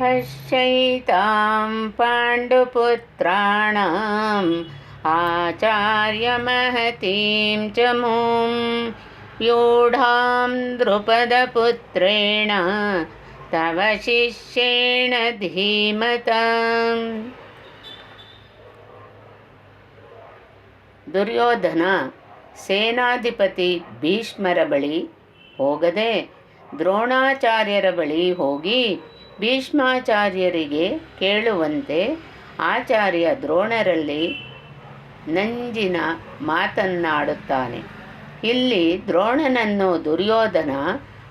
पश्यैतां पाण्डुपुत्राणाम् आचार्यमहतीं च मूं व्यूढां द्रुपदपुत्रेण तव शिष्येण धीमताम् ದುರ್ಯೋಧನ ಸೇನಾಧಿಪತಿ ಭೀಷ್ಮರ ಬಳಿ ಹೋಗದೆ ದ್ರೋಣಾಚಾರ್ಯರ ಬಳಿ ಹೋಗಿ ಭೀಷ್ಮಾಚಾರ್ಯರಿಗೆ ಕೇಳುವಂತೆ ಆಚಾರ್ಯ ದ್ರೋಣರಲ್ಲಿ ನಂಜಿನ ಮಾತನ್ನಾಡುತ್ತಾನೆ. ಇಲ್ಲಿ ದ್ರೋಣನನ್ನು ದುರ್ಯೋಧನ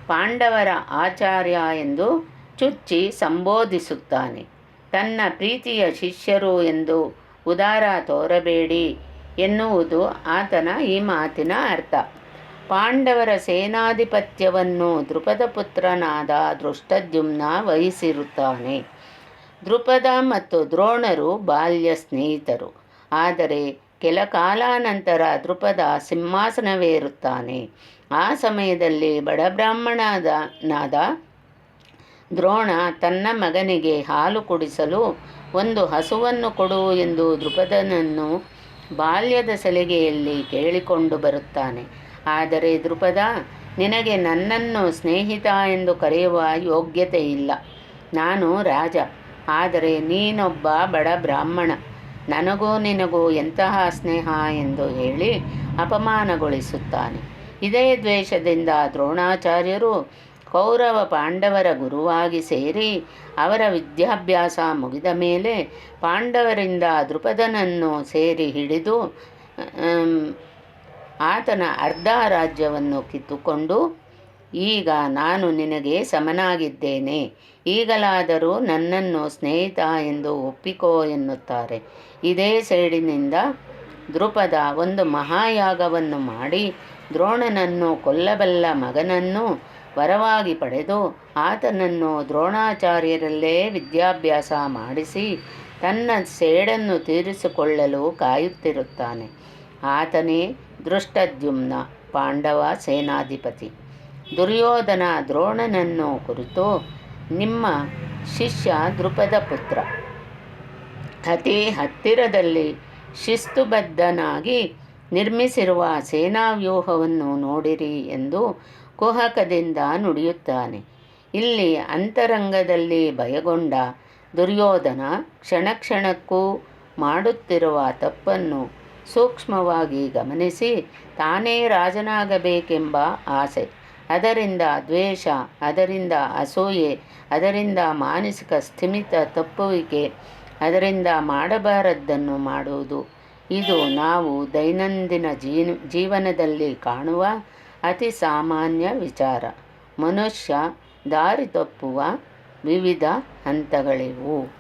ಪಾಂಡವರ ಆಚಾರ್ಯ ಎಂದು ಚುಚ್ಚಿ ಸಂಬೋಧಿಸುತ್ತಾನೆ. ತನ್ನ ಪ್ರೀತಿಯ ಶಿಷ್ಯರು ಎಂದು ಉದಾರ ತೋರಬೇಡಿ ಎನ್ನುವುದು ಆತನ ಈ ಮಾತಿನ ಅರ್ಥ. ಪಾಂಡವರ ಸೇನಾಧಿಪತ್ಯವನ್ನು ಪುತ್ರನಾದ ದೃಷ್ಟದ್ಯುಮ್ನ ವಹಿಸಿರುತ್ತಾನೆ. ದೃಪದ ಮತ್ತು ದ್ರೋಣರು ಬಾಲ್ಯ ಸ್ನೇಹಿತರು. ಆದರೆ ಕೆಲ ಕಾಲಾನಂತರ ದೃಪದ ಸಿಂಹಾಸನವೇರುತ್ತಾನೆ. ಆ ಸಮಯದಲ್ಲಿ ಬಡಬ್ರಾಹ್ಮಣನಾದ ದ್ರೋಣ ತನ್ನ ಮಗನಿಗೆ ಹಾಲು ಕುಡಿಸಲು ಒಂದು ಹಸುವನ್ನು ಕೊಡು ಎಂದು ದೃಪದನನ್ನು ಬಾಲ್ಯದ ಸಲಿಗೆಯಲ್ಲಿ ಕೇಳಿಕೊಂಡು ಬರುತ್ತಾನೆ. ಆದರೆ ದೃಪದ ನಿನಗೆ ನನ್ನನ್ನು ಸ್ನೇಹಿತ ಎಂದು ಕರೆಯುವ ಯೋಗ್ಯತೆ ಇಲ್ಲ ನಾನು ರಾಜ, ಆದರೆ ನೀನೊಬ್ಬ ಬಡ ಬ್ರಾಹ್ಮಣ. ನನಗೂ ನಿನಗೂ ಎಂತಹ ಸ್ನೇಹ ಎಂದು ಹೇಳಿ ಅಪಮಾನಗೊಳಿಸುತ್ತಾನೆ. ಇದೇ ದ್ವೇಷದಿಂದ ದ್ರೋಣಾಚಾರ್ಯರು ಕೌರವ ಪಾಂಡವರ ಗುರುವಾಗಿ ಸೇರಿ ಅವರ ವಿದ್ಯಾಭ್ಯಾಸ ಮುಗಿದ ಮೇಲೆ ಪಾಂಡವರಿಂದ ದೃಪದನನ್ನು ಸೇರಿ ಹಿಡಿದು ಆತನ ಅರ್ಧ ರಾಜ್ಯವನ್ನು ಕಿತ್ತುಕೊಂಡು, ಈಗ ನಾನು ನಿನಗೆ ಸಮನಾಗಿದ್ದೇನೆ. ಈಗಲಾದರೂ ನನ್ನನ್ನು ಸ್ನೇಹಿತ ಎಂದು ಒಪ್ಪಿಕೋ ಎನ್ನುತ್ತಾರೆ. ಇದೇ ಸೈಡಿನಿಂದ ದೃಪದ ಒಂದು ಮಹಾಯಾಗವನ್ನು ಮಾಡಿ, ದ್ರೋಣನನ್ನು ಕೊಲ್ಲಬಲ್ಲ ಮಗನನ್ನು ವರವಾಗಿ ಪಡೆದು, ಆತನನ್ನು ದ್ರೋಣಾಚಾರ್ಯರಲ್ಲೇ ವಿದ್ಯಾಭ್ಯಾಸ ಮಾಡಿಸಿ, ತನ್ನ ಸೇಡನ್ನು ತೀರಿಸಿಕೊಳ್ಳಲು ಕಾಯುತ್ತಿರುತ್ತಾನೆ. ಆತನೇ ದೃಷ್ಟದ್ಯುಮ್ನ ಪಾಂಡವ ಸೇನಾಧಿಪತಿ. ದುರ್ಯೋಧನ ದ್ರೋಣನನ್ನು ಕುರಿತು ನಿಮ್ಮ ಶಿಷ್ಯ ದೃಪದ ಪುತ್ರ. ಅತಿ ಹತ್ತಿರದಲ್ಲಿ ಶಿಸ್ತುಬದ್ಧನಾಗಿ ನಿರ್ಮಿಸಿರುವ ಸೇನಾವ್ಯೂಹವನ್ನು ನೋಡಿರಿ ಎಂದು ಕುಹಕದಿಂದ ನುಡಿಯುತ್ತಾನೆ. ಇಲ್ಲಿ ಅಂತರಂಗದಲ್ಲಿ ಭಯಗೊಂಡ ದುರ್ಯೋಧನ ಕ್ಷಣ ಕ್ಷಣಕ್ಕೂ ಮಾಡುತ್ತಿರುವ ತಪ್ಪನ್ನು ಸೂಕ್ಷ್ಮವಾಗಿ ಗಮನಿಸಿ, ತಾನೇ ರಾಜನಾಗಬೇಕೆಂಬ ಆಸೆ. ಅದರಿಂದ ದ್ವೇಷ, ಅದರಿಂದ ಅಸೂಯೆ, ಅದರಿಂದ ಮಾನಸಿಕ ಸ್ಥಿಮಿತ ತಪ್ಪುವಿಕೆ, ಅದರಿಂದ ಮಾಡಬಾರದ್ದನ್ನು ಮಾಡುವುದು. ಇದು ನಾವು ದೈನಂದಿನ ಜೀವ ಜೀವನದಲ್ಲಿ ಕಾಣುವ ಅತಿ ಸಾಮಾನ್ಯ ವಿಚಾರ. ಮನುಷ್ಯ ದಾರಿ ತಪ್ಪುವ ವಿವಿಧ ಹಂತಗಳಿವು.